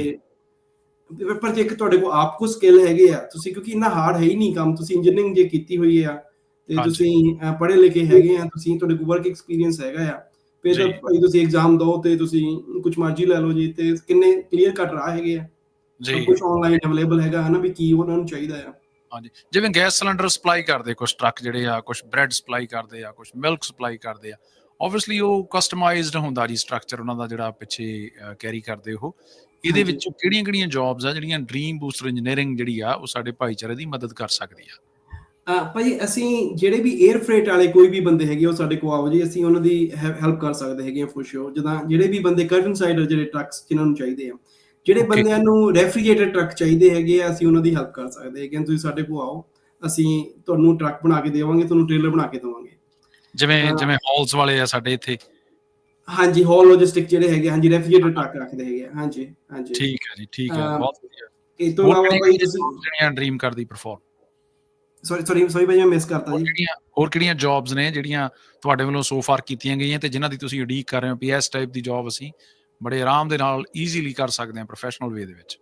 ਤੇ ਪਰ ਜੇ ਇੱਕ ਤੁਹਾਡੇ ਕੋਲ ਆਪ ਕੋ ਸਕਿੱਲ ਹੈਗੇ ਆ ਤੁਸੀਂ ਕਿਉਂਕਿ ਇੰਨਾ ਹਾਰਡ ਹੈ ਹੀ ਨਹੀਂ ਕੰਮ ਤੁਸੀਂ ਇੰਜੀਨੀਅਰਿੰਗ ਜੇ ਕੀਤੀ ਹੋਈ ਆ ਤੇ। ਤੁਸੀਂ ਪੜ੍ਹੇ ਲਿਖੇ ਹੈਗੇ ਆ ਤੁਸੀਂ ਤੁਹਾਡੇ ਕੋਲ ਵਰਕ ਐਕਸਪੀਰੀਅੰਸ ਹੈਗਾ ਆ ਫਿਰ ਤਾਂ। ਭਾਈ ਤੁਸੀਂ ਐਗਜ਼ਾਮ ਦਿਓ ਤੇ ਤੁਸੀਂ ਕੁਝ ਮਰਜ਼ੀ ਲੈ ਲਓ ਜੀ ਤੇ ਕਿੰਨੇ ਕਲੀਅਰ ਕੱਟ ਰਾਹ ਹੈਗੇ ਆ। ਜੀ। ਕੁਝ ਆਨਲਾਈਨ ਅਵੇਲੇਬਲ ਹੈਗਾ ਹਨਾ ਵੀ ਕੀ ਉਹਨਾਂ ਨੂੰ ਚਾਹੀਦਾ ਆ। ਹਾਂਜੀ। ਜਿਵੇਂ ਗੈਸ ਸਿਲੰਡਰ ਸਪਲਾਈ ਕਰਦੇ ਕੁਝ ਟਰੱਕ ਜਿਹੜੇ ਆ ਕੁਝ ਬ੍ਰੈਡ ਸਪਲਾਈ ਕਰਦੇ ਆ ਕੁਝ ਮਿਲਕ ਸਪਲਾਈ ਕਰਦੇ ਆ ਆਬਵੀਅਸਲੀ ਉਹ ਕਸਟਮਾਈਜ਼ਡ ਹੁੰਦਾ ਜੀ ਸਟਰਕਚਰ ਉਹਨਾਂ ਦਾ ਜਿਹੜਾ ਪਿੱਛੇ ਕੈਰੀ ਕਰਦੇ ਉਹ। ਇਹਦੇ। ਵਿੱਚੋਂ ਕਿਹੜੀਆਂ-ਕਿਹੜੀਆਂ ਜੌਬਸ ਆ ਜਿਹੜੀਆਂ ਡ੍ਰੀਮ ਬੂਸਟਰ ਇੰਜੀਨੀਅਰਿੰਗ ਜਿਹੜੀ ਆ ਉਹ ਸਾਡੇ ਭਾਈਚਾਰੇ ਦੀ ਮਦਦ ਕਰ ਸਕਦੀ ਆ। ਭਾਈ ਅਸੀਂ ਜਿਹੜੇ ਵੀ 에ਅਰ ਫਰੇਟ ਵਾਲੇ ਕੋਈ ਵੀ ਬੰਦੇ ਹੈਗੇ ਉਹ ਸਾਡੇ ਕੋਲ ਆਓ ਜੀ ਅਸੀਂ ਉਹਨਾਂ ਦੀ ਹੈਲਪ ਕਰ ਸਕਦੇ ਹੈਗੇ ਆ ਫੋਰ ਸ਼ੋਰ ਜਦਾਂ ਜਿਹੜੇ ਵੀ ਬੰਦੇ ਕਰਟਨ ਸਾਈਡਰ ਜਿਹੜੇ ਟਰੱਕਸ ਜਿਨ੍ਹਾਂ ਨੂੰ ਚਾਹੀਦੇ ਆ। ਜਿਹੜੇ. ਬੰਦਿਆਂ ਨੂੰ ਰੈਫਰੀਜਰੇਟਰ ਟਰੱਕ ਚਾਹੀਦੇ ਹੈਗੇ ਆ ਅਸੀਂ ਉਹਨਾਂ ਦੀ ਹੈਲਪ ਕਰ ਸਕਦੇ ਹੈਗੇ ਤੁਸੀਂ ਸਾਡੇ ਕੋਲ ਆਓ ਅਸੀਂ ਤੁਹਾਨੂੰ ਟਰੱਕ ਬਣਾ ਕੇ ਦੇਵਾਂਗੇ ਤੁਹਾਨੂੰ ਟ੍ਰੇਲਰ ਬਣਾ ਕੇ ਦੇਵਾਂਗੇ। ਜਿਵੇਂ। ਜਿਵੇਂ ਹਾਲਸ ਵਾਲੇ ਆ ਸਾਡੇ ਇੱਥੇ। ਹਾਂਜੀ ਹਾਲ ਲੌਜਿਸਟਿਕ ਜਿਹੜੇ ਹੈਗੇ ਹਾਂਜੀ ਰੈਫਰੀਜਰੇਟਰ ਟਰੱਕ ਰੱਖਦੇ ਹੈਗੇ ਹਾਂਜੀ ਹਾਂਜੀ। ਠੀਕ ਹੈ ਜੀ ਠੀਕ ਹੈ ਬਹੁਤ ਵਧੀਆ। ਇਹ ਤੋਂ ਇਲਾਵਾ ਭਾਈ ਤੁਸੀਂ ਜਿਹੜੀਆਂ ਡ੍ਰੀਮ ਕਰਦੀ ਪਰਫਾਰਮ ਸੌਰੀ ਸੌਰੀ ਸੌਰੀ ਭਾਈ ਮੈਂ ਮਿਸ ਕਰਤਾ ਜੀ। ਹੋਰ ਕਿਹੜੀਆਂ ਜੌਬਸ ਨੇ ਜਿਹੜੀਆਂ ਤੁਹਾਡੇ ਵੱਲੋਂ ਸੋ ਫਾਰ ਕੀਤੀਆਂ ਗਈਆਂ ਤੇ ਜਿਨ੍ਹਾਂ ਦੀ ਤੁਸੀਂ ਉਡੀਕ ਕਰ ਰਹੇ ਹੋ ਇਸ ਟਾਈਪ ਦੀ ਜੌਬ ਅਸੀਂ ਬੜੇ ਆਰਾਮ ਦੇ ਨਾਲ ਈਜ਼ੀਲੀ ਕਰ ਸਕਦੇ ਹਾਂ ਪ੍ਰੋਫੈਸ਼ਨਲ ਵੇ ਦੇ ਵਿੱਚ?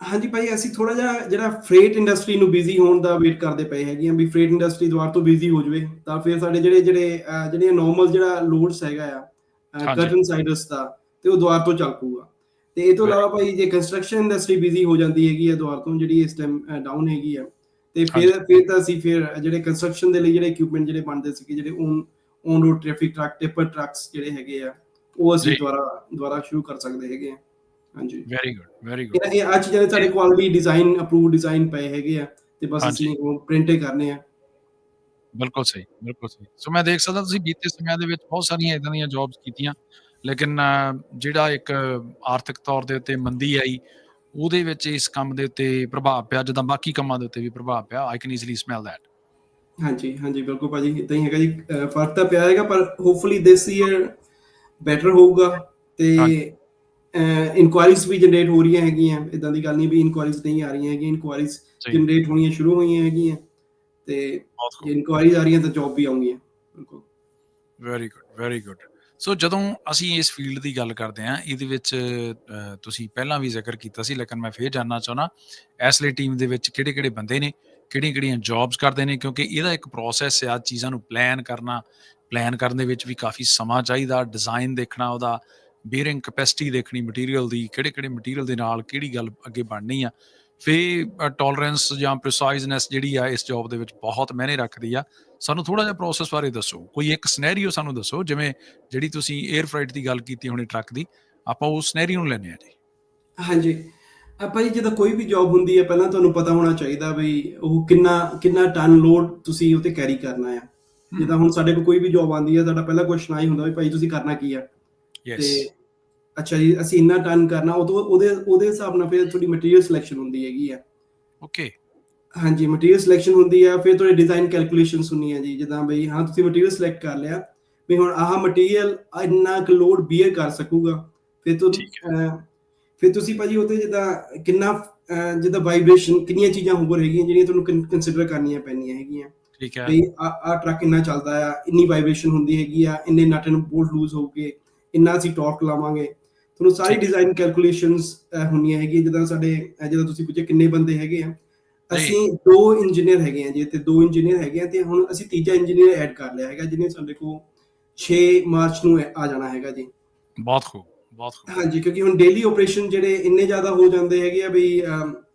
ਹਾਂਜੀ ਭਾਈ ਅਸੀਂ ਥੋੜਾ ਜਿਹਾ ਜਿਹੜਾ ਫਰੇਟ ਇੰਡਸਟਰੀ ਨੂੰ ਬਿਜ਼ੀ ਹੋਣ ਦਾ ਵੇਟ ਕਰਦੇ ਪਏ ਹੈਗੇ ਆ ਵੀ ਫਰੇਟ ਇੰਡਸਟਰੀ ਦੁਆਰ ਤੋਂ ਬਿਜ਼ੀ ਹੋ ਜਵੇ ਤਾਂ ਫਿਰ ਸਾਡੇ ਜਿਹੜੇ ਜਿਹੜੇ ਅਹ, ਜਿਹੜੀਆਂ ਨਾਰਮਲ ਜਿਹੜਾ ਲੋਡਸ ਹੈਗਾ ਆ। ਕਰਟਨ ਸਾਈਡਰਸ ਦਾ ਤੇ ਉਹ ਦੁਆਰ ਤੋਂ ਚੱਲ ਪੂਗਾ ਤੇ ਇਹ ਤੋਂ ਇਲਾਵਾ ਭਾਈ ਜੇ ਕੰਸਟਰਕਸ਼ਨ ਇੰਡਸਟਰੀ ਬਿਜ਼ੀ ਹੋ ਜਾਂਦੀ ਹੈਗੀ ਹੈ ਦੁਆਰ ਤੋਂ ਜਿਹੜੀ ਇਸ ਟਾਈਮ ਡਾਊਨ ਹੈਗੀ ਆ ਤੇ ਫਿਰ। ਫਿਰ ਤਾਂ ਅਸੀਂ ਫਿਰ ਜਿਹੜੇ ਕੰਸਟਰਕਸ਼ਨ ਦੇ ਲਈ ਜਿਹੜੇ ਇਕਵਿਪਮੈਂਟ ਜਿਹੜੇ ਬਣਦੇ ਸੀਗੇ ਜਿਹੜੇ on on road traffic truck tipper trucks ਜਿਹੜੇ ਹੈਗੇ ਆ ਉਹ ਅਸੀਂ। ਦੁਆਰਾ ਦੁਆਰਾ ਸ਼ੁਰੂ ਕਰ ਸਕਦੇ ਹੈਗੇ ਆ ਹਾਂਜੀ ਵੈਰੀ ਗੁੱਡ ਵੈਰੀ ਗੁੱਡ ਇਹ ਅੱਜ ਜਿਹੜੇ ਸਾਡੇ ਕੋਲ ਆਲਰੇਡੀ ਡਿਜ਼ਾਈਨ ਅਪਰੂਵ ਡਿਜ਼ਾਈਨ ਪਏ ਹੈਗੇ ਆ ਤੇ ਬਸ। ਅਸੀਂ ਉਹ ਪ੍ਰਿੰਟ ਹੀ ਕਰਨੇ ਆ ਬਿਲਕੁਲ ਸਹੀ ਬਿਲਕੁਲ ਸਹੀ ਸੋ ਮੈਂ ਦੇਖ ਸਕਦਾ ਤੁਸੀਂ ਬੀਤੇ ਸਮਿਆਂ ਦੇ ਵਿੱਚ ਬਹੁਤ ਸਾਰੀਆਂ ਇਦਾਂ ਦੀਆਂ ਜੌਬਸ ਕੀਤੀਆਂ ਲੇਕਿਨ ਜਿਹੜਾ ਇੱਕ ਆਰਥਿਕ ਤੌਰ ਦੇ ਉੱਤੇ ਮੰਦੀ ਆਈ ਉਹਦੇ ਵਿੱਚ ਇਸ ਕੰਮ ਦੇ ਉੱਤੇ ਪ੍ਰਭਾਵ ਪਿਆ ਜਦੋਂ ਬਾਕੀ ਕੰਮਾਂ ਦੇ ਉੱਤੇ ਵੀ ਪ੍ਰਭਾਵ ਪਿਆ। I can easily smell that ਹਾਂਜੀ ਹਾਂਜੀ ਬਿਲਕੁਲ ਭਾਜੀ। ਇਦਾਂ ਹੀ ਹੈਗਾ ਜੀ। ਫ਼ਰਕ ਤਾਂ ਪਿਆ ਹੈਗਾ ਪਰ ਹੋਪਫੁਲੀ ਦਿਸ ਈਅਰ ਬੈਟਰ ਹੋਊਗਾ ਤੇ। ਇਨਕੁਆਇਰੀਜ਼ ਵੀ ਜਨਰੇਟ ਹੋ ਰਹੀਆਂ ਹੈਗੀਆਂ। ਇਦਾਂ ਦੀ ਗੱਲ ਨਹੀਂ ਵੀ ਇਨਕੁਆਇਰੀਜ਼ ਨਹੀਂ ਆ ਰਹੀਆਂ ਹੈਗੀਆਂ। ਇਨਕੁਆਇਰੀਜ਼ ਜਨਰੇਟ ਹੋਣੀਆਂ ਸ਼ੁਰੂ ਹੋਈਆਂ ਹੈਗੀਆਂ। ਤੇ ਜੇ ਇਨਕੁਆਇਰੀਜ਼ ਆ ਰਹੀਆਂ ਤਾਂ ਜੌਬ ਵੀ ਆਉਂਗੀਆਂ ਬਿਲਕੁਲ। Very good very good so ਜਦੋਂ ਅਸੀਂ ਇਸ ਫੀਲਡ ਦੀ ਗੱਲ ਕਰਦੇ ਹਾਂ, ਇਹਦੇ ਵਿੱਚ ਤੁਸੀਂ ਪਹਿਲਾਂ ਵੀ ਜ਼ਿਕਰ ਕੀਤਾ ਸੀ, ਲੇਕਿਨ ਮੈਂ ਫੇਰ ਜਾਨਣਾ ਚਾਹਣਾ ਇਸ ਲਈ ਟੀਮ ਦੇ ਵਿੱਚ ਕਿਹੜੇ ਕਿਹੜੇ ਬੰਦੇ ਨੇ ਕਿਹੜੀਆਂ ਕਿਹੜੀਆਂ ਜੌਬਸ ਕਰਦੇ ਨੇ, ਕਿਉਂਕਿ ਇਹਦਾ ਇੱਕ ਪ੍ਰੋਸੈਸ ਹੈ ਆ ਚੀਜ਼ਾਂ ਨੂੰ ਪਲਾਨ ਕਰਨਾ ਪਲਾਨ ਕਰਨ ਦੇ ਵਿੱਚ ਵੀ ਕਾਫੀ ਸਮਾਂ ਚਾਹੀਦਾ ਡਿਜ਼ਾਈਨ ਦੇਖਣਾ, ਉਹਦਾ ਬੇਅਰਿੰਗ ਕੈਪੈਸਿਟੀ ਦੇਖਣੀ ਮਟੀਰੀਅਲ ਦੀ ਕਿਹੜੇ ਕਿਹੜੇ ਮਟੀਰੀਅਲ ਦੇ ਨਾਲ ਕਿਹੜੀ ਗੱਲ ਅੱਗੇ ਬਣਨੀ ਆ। ਫੇ ਟੋਲਰੈਂਸ ਜਾਂ ਪ੍ਰੀਸਾਈਜ਼ਨੈਸ ਜਿਹੜੀ ਆ ਇਸ ਜੌਬ ਦੇ ਵਿੱਚ ਬਹੁਤ ਮਾਇਨੇ ਰੱਖਦੀ ਆ। ਸਾਨੂੰ ਥੋੜਾ ਜਿਹਾ ਪ੍ਰੋਸੈਸ ਬਾਰੇ ਦੱਸੋ। ਕੋਈ ਇੱਕ ਸਿਨੈਰੀਓ ਸਾਨੂੰ ਦੱਸੋ ਜਿਵੇਂ ਜਿਹੜੀ ਤੁਸੀਂ 에ਅਰ ਫਰਾਈਟ ਦੀ ਗੱਲ ਕੀਤੀ ਹੋਣੀ ਟਰੱਕ ਦੀ ਆਪਾਂ ਉਸ ਸਿਨੈਰੀਓ ਨੂੰ ਲੈਣੇ ਆ ਜੀ। ਹਾਂਜੀ। ਆਪਾਂ ਜੀ ਜਦੋਂ ਕੋਈ ਵੀ ਜੌਬ ਹੁੰਦੀ ਹੈ ਪਹਿਲਾਂ ਤੁਹਾਨੂੰ ਪਤਾ ਹੋਣਾ ਚਾਹੀਦਾ ਵੀ ਉਹ ਕਿੰਨਾ ਕਿੰਨਾ ਟਨ ਲੋਡ ਤੁਸੀਂ ਉਹ ਤੇ ਕੈਰੀ ਕਰਨਾ ਆ। ਜਿੱਦਾਂ ਹੁਣ ਸਾਡੇ ਕੋਲ ਕੋਈ ਵੀ ਜੌਬ ਆਉਂਦੀ ਹੈ ਸਾਡਾ ਪਹਿਲਾ ਕੁਐਸਚਨ ਆਈ ਹੁੰਦਾ ਵੀ ਭਾਈ ਤੁਸੀਂ ਕਰਨਾ ਕੀ ਆ? ਯੈਸ ਤੇ ਅੱਛਾ ਜੀ ਅਸੀਂ ਇੰਨਾ ਟਨ ਕਰਨਾ ਉਦੋਂ ਉਹਦੇ ਉਹਦੇ ਹਿਸਾਬ ਨਾਲ ਫਿਰ ਤੁਹਾਡੀ ਮਟੀਰੀਅਲ ਸਿਲੈਕਸ਼ਨ ਹੁੰਦੀ ਹੈਗੀ ਆ। ਓਕੇ ਹਾਂਜੀ ਮਟੀਰੀਅਲ ਸਿਲੈਕਸ਼ਨ ਹੁੰਦੀ ਆ ਫਿਰ ਤੁਹਾਡੇ ਡਿਜ਼ਾਈਨ ਕੈਲਕੂਲੇਸ਼ਨਸ ਹੁੰਦੀਆਂ ਜੀ ਜਿੱਦਾਂ ਬਈ ਹਾਂ ਤੁਸੀਂ ਮਟੀਰੀਅਲ ਸਿਲੈਕਟ ਕਰ ਲਿਆ ਵੀ ਹੁਣ ਆਹ ਮਟੀਰੀਅਲ ਇੰਨਾ ਕੁ ਲੋਡ ਬੀਅਰ ਕਰ ਸਕੂਗਾ। ਫਿਰ ਤੋਂ ਠੀਕ ਫਿਰ ਤੁਸੀਂ ਭਾਜੀ ਉਹਦੇ ਜਿੱਦਾਂ ਕਿੰਨਾ ਜਿੱਦਾਂ ਵਾਈਬ੍ਰੇਸ਼ਨ ਕਿੰਨੀਆਂ ਚੀਜ਼ਾਂ ਹੋਰ ਹੈਗੀਆਂ ਜਿਹੜੀਆਂ ਤੁਹਾਨੂੰ ਕੰਸੀਡਰ ਕਰਨੀਆਂ ਪੈਣੀਆਂ ਹੈਗੀਆਂ। ਠੀਕ ਹੈ। ਬਈ ਆ ਆ ਟਰੱਕ ਇੰਨਾ ਚੱਲਦਾ ਆ ਇੰਨੀ ਵਾਈਬ੍ਰੇਸ਼ਨ ਹੁੰਦੀ ਹੈਗੀ ਆ ਇੰਨੇ ਨਟ ਐਂਡ ਬੋਲਟ ਲੂਜ਼ ਹੋਊਗੇ ਇੰਨਾ ਅਸੀਂ ਟਾਰਕ ਲਾਵਾਂਗੇ ਤੁਹਾਨੂੰ ਸਾਰੀ। ਡਿਜ਼ਾਈਨ ਕੈਲਕੂਲੇਸ਼ਨਸ ਹੁੰਦੀਆਂ ਹੈਗੀਆਂ ਜਿੱਦਾਂ ਸਾਡੇ ਜਦੋਂ ਤੁਸੀਂ ਪੁੱਛੇ ਕਿੰਨੇ ਬੰਦੇ ਹੈਗੇ ਆ ਅਸੀਂ ਦੋ ਇੰਜੀਨੀਅਰ ਹੈਗੇ ਆ ਜੀ ਤੇ ਦੋ ਇੰਜੀਨੀਅਰ ਹੈਗੇ ਆ ਤੇ ਹੁਣ ਅਸੀਂ ਤੀਜਾ ਇੰਜੀਨੀਅਰ ਐਡ ਕਰ ਲਿਆ ਹੈਗਾ ਜਿਹਨੇ ਸਾਡੇ ਕੋਲ 6 ਮਾਰਚ ਨੂੰ ਆ ਜਾਣਾ ਹੈਗਾ ਜੀ ਬਹੁਤ ਖੂਬ ਬਹੁਤ ਖੂਬ ਹਾਂਜੀ ਕਿਉਂਕਿ ਹੁਣ ਡੇਲੀ ਆਪਰੇਸ਼ਨ ਜਿਹੜੇ ਇੰਨੇ ਜ਼ਿਆਦਾ ਹੋ ਜਾਂਦੇ ਹੈਗੇ ਆ ਬਈ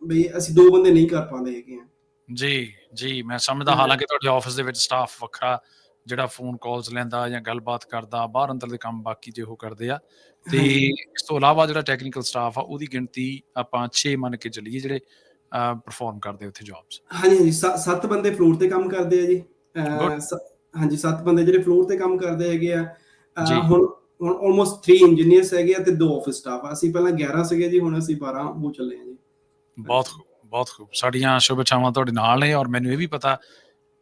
ਬਈ ਅਸੀਂ ਦੋ ਬੰਦੇ ਨਹੀਂ ਕਰ ਪਾਉਂਦੇ ਹੈਗੇ ਆ ਜੀ ਜੀ ਮੈਂ ਸਮਝਦਾ। ਹਾਲਾਂਕਿ ਤੁਹਾਡੇ ਆਫਿਸ ਦੇ ਵਿੱਚ ਸਟਾਫ ਵੱਖਰਾ ਜਿਹੜਾ ਫੋਨ ਕਾਲਸ ਲੈਂਦਾ ਜਾਂ ਗੱਲਬਾਤ ਕਰਦਾ ਬਾਹਰ ਅੰਦਰ ਦੇ ਕੰਮ ਬਾਕੀ ਜੇ ਉਹ ਕਰਦੇ ਆ। ਤੇ। ਇਸ ਤੋਂ ਇਲਾਵਾ ਜਿਹੜਾ ਟੈਕਨੀਕਲ ਸਟਾਫ ਆ ਉਹਦੀ ਗਿਣਤੀ ਆਪਾਂ 6 ਮੰਨ ਕੇ ਚੱਲੀਏ ਜਿਹੜੇ ਪਰਫਾਰਮ ਕਰਦੇ ਉੱਥੇ ਜੌਬਸ ਹਾਂਜੀ ਹਾਂਜੀ ਸੱਤ ਸੱਤ ਬੰਦੇ ਫਲੋਰ ਤੇ ਕੰਮ ਕਰਦੇ ਆ ਜੀ। ਹਾਂਜੀ ਸੱਤ ਬੰਦੇ ਜਿਹੜੇ ਫਲੋਰ ਤੇ ਕੰਮ ਕਰਦੇ ਹੈਗੇ ਆ। ਹੁਣ ਹੁਣ ਆਲਮੋਸਟ 3 ਇੰਜੀਨੀਅਰਸ ਹੈਗੇ ਆ ਤੇ ਦੋ ਆਫਿਸ ਸਟਾਫ ਆ। ਅਸੀਂ ਪਹਿਲਾਂ 11 ਸੀਗੇ ਜੀ ਹੁਣ ਅਸੀਂ 12 ਹੋ ਚੱਲੇ ਆ ਜੀ। ਬਹੁਤ ਬਹੁਤ ਖੂਬ। ਸਾਡੀਆਂ ਸ਼ੁਭੇਛਾਵਾਂ ਤੁਹਾਡੇ ਨਾਲ ਨੇ ਔਰ ਮੈਨੂੰ ਇਹ ਵੀ ਪਤਾ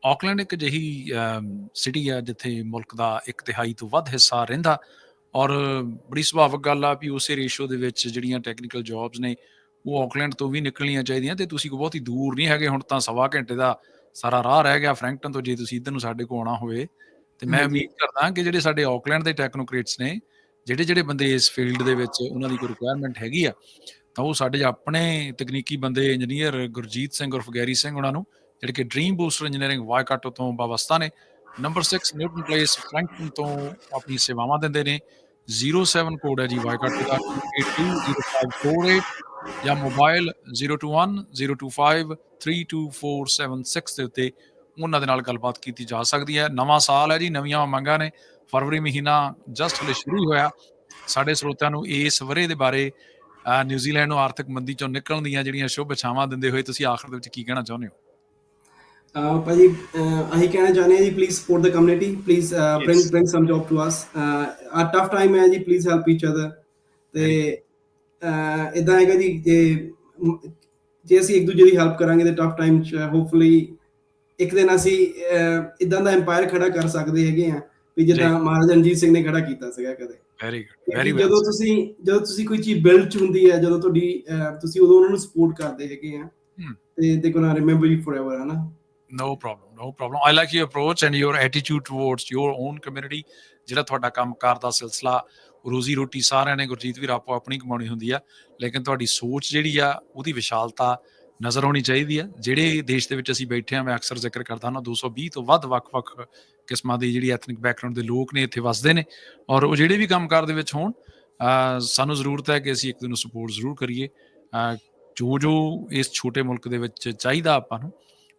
ਆਕਲੈਂਡ ਇੱਕ ਜਿਹੀ ਸਿਟੀ ਆ ਜਿੱਥੇ ਮੁਲਕ ਦਾ ਇੱਕ ਤਿਹਾਈ ਤੋਂ ਵੱਧ ਹਿੱਸਾ ਰਹਿੰਦਾ ਔਰ ਬੜੀ ਸੁਭਾਵਕ ਗੱਲ ਆ ਵੀ ਉਸੇ ਰੇਸ਼ੋ ਦੇ ਵਿੱਚ ਜਿਹੜੀਆਂ ਟੈਕਨੀਕਲ ਜੌਬਸ ਨੇ ਉਹ ਆਕਲੈਂਡ ਤੋਂ ਵੀ ਨਿਕਲਣੀਆਂ ਚਾਹੀਦੀਆਂ ਤੇ ਤੁਸੀਂ ਕੋਈ ਬਹੁਤੀ ਦੂਰ ਨਹੀਂ ਹੈਗੇ ਹੁਣ ਤਾਂ ਸਵਾ ਘੰਟੇ ਦਾ ਸਾਰਾ ਰਾਹ ਰਹਿ ਗਿਆ ਫਰੈਂਕਟਨ ਤੋਂ ਜੇ ਤੁਸੀਂ ਇੱਧਰ ਨੂੰ ਸਾਡੇ ਕੋਲ ਆਉਣਾ ਹੋਵੇ ਤੇ ਮੈਂ। ਉਮੀਦ ਕਰਦਾ ਕਿ ਜਿਹੜੇ ਸਾਡੇ ਆਕਲੈਂਡ ਦੇ ਟੈਕਨੋਕ੍ਰੇਟਸ ਨੇ ਜਿਹੜੇ ਜਿਹੜੇ ਬੰਦੇ ਇਸ ਫੀਲਡ ਦੇ ਵਿੱਚ ਉਹਨਾਂ ਦੀ ਕੋਈ ਰਿਕੁਆਇਰਮੈਂਟ ਹੈਗੀ ਆ ਤਾਂ ਉਹ ਸਾਡੇ ਆਪਣੇ ਤਕਨੀਕੀ ਬੰਦੇ ਇੰਜੀਨੀਅਰ ਗੁਰਜੀਤ ਸਿੰਘ ਉਰਫ ਗੈਰੀ ਸਿੰਘ ਉਹਨਾਂ ਨੂੰ ਜਿਹੜੇ ਕਿ ਡ੍ਰੀਮ ਬੂਸਟਰ ਇੰਜੀਨੀਅਰਿੰਗ ਵਾਇਕਾਟੋ ਤੋਂ ਵਾਬਸਤਾ ਨੇ ਨੰਬਰ 6 ਨਿਊਟਨ ਪਲੇਸ ਫ੍ਰੈਂਕਟਨ ਤੋਂ ਆਪਣੀ ਸੇਵਾਵਾਂ ਦਿੰਦੇ ਨੇ 07 ਕੋਡ ਹੈ ਜੀ ਵਾਇਕਾਟੋ ਦਾ 820548 ਜਾਂ ਮੋਬਾਈਲ 021-025-32476 ਦੇ ਉੱਤੇ ਉਹਨਾਂ ਦੇ ਨਾਲ ਗੱਲਬਾਤ ਕੀਤੀ ਜਾ ਸਕਦੀ ਹੈ ਨਵਾਂ ਸਾਲ ਹੈ ਜੀ ਨਵੀਆਂ ਮੰਗਾਂ ਨੇ ਫਰਵਰੀ ਮਹੀਨਾ ਜਸਟ ਹਲੇ ਸ਼ੁਰੂ ਹੋਇਆ ਸਾਡੇ ਸਰੋਤਿਆਂ ਨੂੰ ਇਸ ਵਰੇ ਦੇ ਬਾਰੇ ਨਿਊਜ਼ੀਲੈਂਡ ਨੂੰ ਆਰਥਿਕ ਮੰਦੀ ਚੋਂ ਨਿਕਲਣ ਦੀਆਂ ਜਿਹੜੀਆਂ ਸ਼ੁਭ ਇੱਛਾਵਾਂ ਦਿੰਦੇ ਹੋਏ ਤੁਸੀਂ ਆਖਰ ਦੇ ਵਿੱਚ ਕੀ ਕਹਿਣਾ ਚਾਹੁੰਦੇ ਹੋ Uh, ਭਾਜੀ uh, ਅਸੀਂ ਕਹਿਣਾ ਚਾਹੁੰਦੇ ਹਾਂ ਜੀ please support the community please bring Yes. Bring some job to us a tough time ਹੈ ਜੀ ਪਲੀਜ਼ ਹੈਲਪ ਈਚ ਅਦਰ ਤੇ ਇਦਾਂ ਹੈਗਾ ਜੀ ਜੇ ਜੇ ਅਸੀਂ ਇੱਕ ਦੂਜੇ ਦੀ ਹੈਲਪ ਕਰਾਂਗੇ ਤੇ ਟਫ ਟਾਈਮ ਚ ਹੋਪਫੁਲੀ ਇੱਕ ਦਿਨ ਅਸੀਂ ਇਦਾਂ ਦਾ ਐਮਪਾਇਰ ਖੜਾ ਕਰ ਸਕਦੇ ਹੈਗੇ ਆ ਵੀ ਜਿੱਦਾਂ। ਮਹਾਰਾਜਾ ਰਣਜੀਤ ਸਿੰਘ ਨੇ ਖੜਾ ਕੀਤਾ ਸੀਗਾ ਕਦੇ। ਵੈਰੀ ਗੁੱਡ ਵੈਰੀ ਜਦੋਂ ਤੁਸੀਂ ਜਦੋਂ ਤੁਸੀਂ ਕੋਈ ਚੀਜ਼ ਬਿਲਡ ਚ ਹੁੰਦੀ ਹੈ ਜਦੋਂ ਤੁਹਾਡੀ ਤੁਸੀਂ ਉਦੋਂ ਉਹਨਾਂ ਨੂੰ ਸਪੋਰਟ ਕਰਦੇ ਹੈਗੇ ਆ। ਤੇ ਦੇ ਗੋਣਾ ਰਿਮੈਂਬਰ ਯੂ ਫੋਰਐਵਰ ਹਨਾ no problem no problem i like your approach and your attitude towards your own community. ਜਿਹੜਾ ਤੁਹਾਡਾ ਕੰਮਕਾਰ ਦਾ ਸਿਲਸਿਲਾ, ਰੋਜ਼ੀ ਰੋਟੀ ਸਾਰਿਆਂ ਨੇ ਗੁਰਜੀਤ ਵੀਰ ਆਪੋ ਆਪਣੀ ਕਮਾਉਣੀ ਹੁੰਦੀ ਆ, ਲੇਕਿਨ ਤੁਹਾਡੀ ਸੋਚ ਜਿਹੜੀ ਆ, ਉਹਦੀ ਵਿਸ਼ਾਲਤਾ ਨਜ਼ਰ ਆਉਣੀ ਚਾਹੀਦੀ ਆ। ਜਿਹੜੇ ਦੇਸ਼ ਦੇ ਵਿੱਚ ਅਸੀਂ ਬੈਠੇ ਆ, ਮੈਂ ਅਕਸਰ ਜ਼ਿਕਰ ਕਰਦਾ ਹਾਂ 220 ਤੋਂ ਵੱਧ ਵੱਖ-ਵੱਖ ਕਿਸਮਾਂ ਦੀ ਜਿਹੜੀ ਐਥਨਿਕ ਬੈਕਗ੍ਰਾਉਂਡ ਦੇ ਲੋਕ ਨੇ, ਇੱਥੇ ਵਸਦੇ ਨੇ। ਔਰ ਉਹ ਜਿਹੜੇ ਵੀ ਕੰਮਕਾਰ ਦੇ ਵਿੱਚ ਹੋਣ ਸਾਨੂੰ ਜ਼ਰੂਰਤ ਹੈ ਕਿ ਅਸੀਂ ਇੱਕ ਦੂਜੇ ਨੂੰ ਸਪੋਰਟ ਜ਼ਰੂਰ ਕਰੀਏ। ਜੋ ਜੋ ਇਸ ਛੋਟੇ ਮੁਲਕ ਦੇ ਵਿੱਚ ਚਾਹੀਦਾ ਆਪਾਂ ਨੂੰ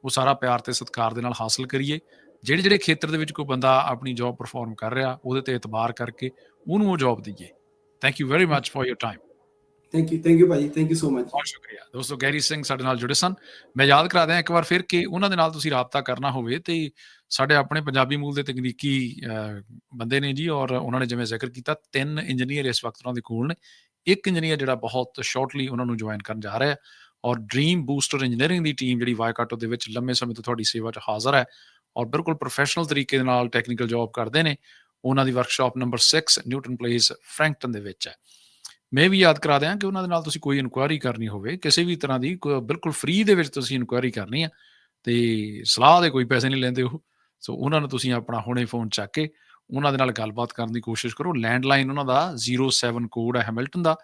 ਉਹ ਸਾਰਾ ਪਿਆਰ ਤੇ ਸਤਿਕਾਰ ਦੇ ਨਾਲ ਹਾਸਲ ਕਰੀਏ। ਜਿਹੜੇ ਜਿਹੜੇ ਖੇਤਰ ਦੇ ਵਿੱਚ ਕੋਈ ਬੰਦਾ ਆਪਣੀ ਜੌਬ ਪਰਫਾਰਮ ਕਰ ਰਿਹਾ ਉਹਦੇ ਤੇ ਇਤਬਾਰ ਕਰਕੇ ਉਹਨੂੰ ਉਹ ਜੌਬ ਦਈਏ। Thank you very much for your time thank you thank you ਭਾਜੀ ਥੈਂਕ ਯੂ ਸੋ ਮਚ ਬਹੁਤ ਸ਼ੁਕਰੀਆ। ਦੋਸਤੋ ਗੈਰੀ ਸਿੰਘ ਸਾਡੇ ਨਾਲ ਜੁੜੇ ਸਨ। ਮੈਂ ਯਾਦ ਕਰਾ ਦਿਆਂ ਇੱਕ ਵਾਰ ਫਿਰ ਕਿ ਉਹਨਾਂ ਦੇ ਨਾਲ ਤੁਸੀਂ ਰਾਬਤਾ ਕਰਨਾ ਹੋਵੇ ਤੇ ਸਾਡੇ ਆਪਣੇ ਪੰਜਾਬੀ ਮੂਲ ਦੇ ਤਕਨੀਕੀ ਬੰਦੇ ਨੇ ਜੀ ਔਰ ਉਹਨਾਂ ਨੇ ਜਿਵੇਂ ਜ਼ਿਕਰ ਕੀਤਾ ਤਿੰਨ ਇੰਜੀਨੀਅਰ ਇਸ ਵਕਤ ਉਹਨਾਂ ਦੇ ਕੋਲ ਨੇ। ਇੱਕ ਇੰਜੀਨੀਅਰ ਜਿਹੜਾ ਬਹੁਤ ਸ਼ਾਰਟਲੀ ਉਹਨਾਂ ਨੂੰ ਜੁਆਇਨ ਕਰਨ ਜਾ ਰਿਹਾ। ਹੈ ਔਰ ਡ੍ਰੀਮ ਬੂਸਟਰ ਇੰਜੀਨੀਅਰਿੰਗ ਦੀ ਟੀਮ ਜਿਹੜੀ ਵਾਇਕਾਟੋ ਦੇ ਵਿੱਚ ਲੰਮੇ ਸਮੇਂ ਤੋਂ ਤੁਹਾਡੀ ਸੇਵਾ 'ਚ ਹਾਜ਼ਰ ਹੈ ਔਰ ਬਿਲਕੁਲ ਪ੍ਰੋਫੈਸ਼ਨਲ ਤਰੀਕੇ ਦੇ ਨਾਲ ਟੈਕਨੀਕਲ ਜੌਬ ਕਰਦੇ ਨੇ, ਉਹਨਾਂ ਦੀ workshop number 6 Newton Place Frankton ਦੇ ਵਿੱਚ ਹੈ। ਮੈਂ ਵੀ ਯਾਦ ਕਰਾ ਦਿਆਂ ਕਿ ਉਹਨਾਂ ਦੇ ਨਾਲ ਤੁਸੀਂ ਕੋਈ ਇਨਕੁਆਇਰੀ ਕਰਨੀ ਹੋਵੇ, ਕਿਸੇ ਵੀ ਤਰ੍ਹਾਂ ਦੀ ਬਿਲਕੁਲ ਫ੍ਰੀ ਦੇ ਵਿੱਚ ਤੁਸੀਂ ਇਨਕੁਆਇਰੀ ਕਰਨੀ ਆ ਤੇ ਸਲਾਹ ਦੇ ਕੋਈ ਪੈਸੇ ਨਹੀਂ ਲੈਂਦੇ ਉਹ, ਸੋ ਉਹਨਾਂ ਨੂੰ ਤੁਸੀਂ ਆਪਣਾ ਹੁਣੇ ਫੋਨ ਚੱਕ ਕੇ ਉਹਨਾਂ ਦੇ ਨਾਲ ਗੱਲਬਾਤ ਕਰਨ ਦੀ ਕੋਸ਼ਿਸ਼ ਕਰੋ। ਲੈਂਡਲਾਈਨ ਉਹਨਾਂ ਦਾ 07 ਕੋਡ ਹੈ ਹੈਮਿਲਟਨ ਦਾ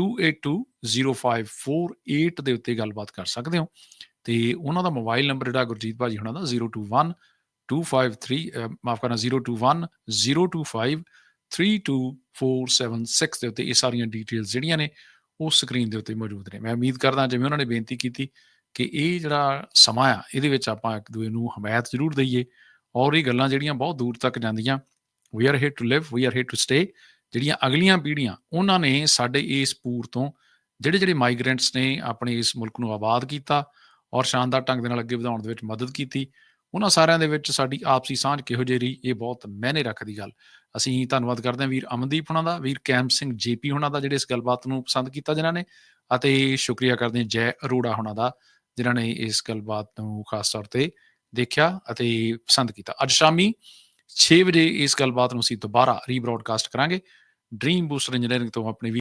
282054 ਦੇ ਉੱਤੇ ਗੱਲਬਾਤ ਕਰ ਸਕਦੇ ਹੋ। ਤੇ ਉਹਨਾਂ ਦਾ ਮੋਬਾਈਲ ਨੰਬਰ ਜਿਹੜਾ ਗੁਰਜੀਤ ਭਾਜੀ ਹੁਣਾਂ ਦਾ 021 253 ਅਹ, ਮਾਫ ਕਰਨਾ 021 025 32476 ਦੇ ਉੱਤੇ ਇਹ ਸਾਰੀਆਂ ਡਿਟੇਲਸ ਜਿਹੜੀਆਂ ਨੇ ਉਹ ਸਕਰੀਨ ਦੇ ਉੱਤੇ ਮੌਜੂਦ ਨੇ। ਮੈਂ ਉਮੀਦ ਕਰਦਾ ਜਿਵੇਂ ਉਹਨਾਂ ਨੇ ਬੇਨਤੀ ਕੀਤੀ ਕਿ ਇਹ ਜਿਹੜਾ ਸਮਾਂ ਆ ਇਹਦੇ ਵਿੱਚ ਆਪਾਂ ਇੱਕ ਦੂਏ ਨੂੰ ਹਮਾਇਤ ਜ਼ਰੂਰ ਦਈਏ ਔਰ ਇਹ ਗੱਲਾਂ ਜਿਹੜੀਆਂ ਬਹੁਤ ਦੂਰ ਤੱਕ ਜਾਂਦੀਆਂ we are here to live we are here to stay ਜਿਹੜੀਆਂ ਅਗਲੀਆਂ ਪੀੜ੍ਹੀਆਂ, ਉਹਨਾਂ ਨੇ ਸਾਡੇ ਇਸ ਪੂਰ ਤੋਂ ਜਿਹੜੇ ਜਿਹੜੇ ਮਾਈਗ੍ਰੈਂਟਸ ਨੇ ਆਪਣੇ ਇਸ ਮੁਲਕ ਨੂੰ ਆਬਾਦ ਕੀਤਾ ਔਰ ਸ਼ਾਨਦਾਰ ਢੰਗ ਦੇ ਨਾਲ ਅੱਗੇ ਵਧਾਉਣ ਦੇ ਵਿੱਚ ਮਦਦ ਕੀਤੀ, ਉਹਨਾਂ ਸਾਰਿਆਂ ਦੇ ਵਿੱਚ ਸਾਡੀ ਆਪਸੀ ਸਾਂਝ ਕਿਹੋ ਜਿਹੀ ਰਹੀ, ਇਹ ਬਹੁਤ ਮਾਇਨੇ ਰੱਖਦੀ ਗੱਲ। ਅਸੀਂ ਧੰਨਵਾਦ ਕਰਦੇ ਹਾਂ ਵੀਰ ਅਮਨਦੀਪ ਹੁਣਾਂ ਦਾ, ਵੀਰ ਕੈਮ ਸਿੰਘ ਜੇਪੀ ਹੁਣਾਂ ਦਾ ਜਿਹੜੇ ਇਸ ਗੱਲਬਾਤ ਨੂੰ ਪਸੰਦ ਕੀਤਾ ਜਿਨ੍ਹਾਂ ਨੇ ਅਤੇ ਸ਼ੁਕਰੀਆ ਕਰਦੇ ਹਾਂ ਜੈ ਅਰੋੜਾ ਹੁਣਾਂ ਦਾ ਜਿਨ੍ਹਾਂ ਨੇ ਇਸ ਗੱਲਬਾਤ ਨੂੰ ਖਾਸ ਤੌਰ ਤੇ ਦੇਖਿਆ ਅਤੇ ਪਸੰਦ ਕੀਤਾ। ਅੱਜ ਸ਼ਾਮੀ 6 ਵਜੇ ਇਸ ਗੱਲਬਾਤ ਨੂੰ ਅਸੀਂ ਦੁਬਾਰਾ ਰੀਬ੍ਰੌਡਕਾਸਟ ਕਰਾਂਗੇ। ਡ੍ਰੀਮ ਬੂਸਟਰ ਇੰਜੀਨੀਅਰਿੰਗ ਤੋਂ ਆਪਣੀ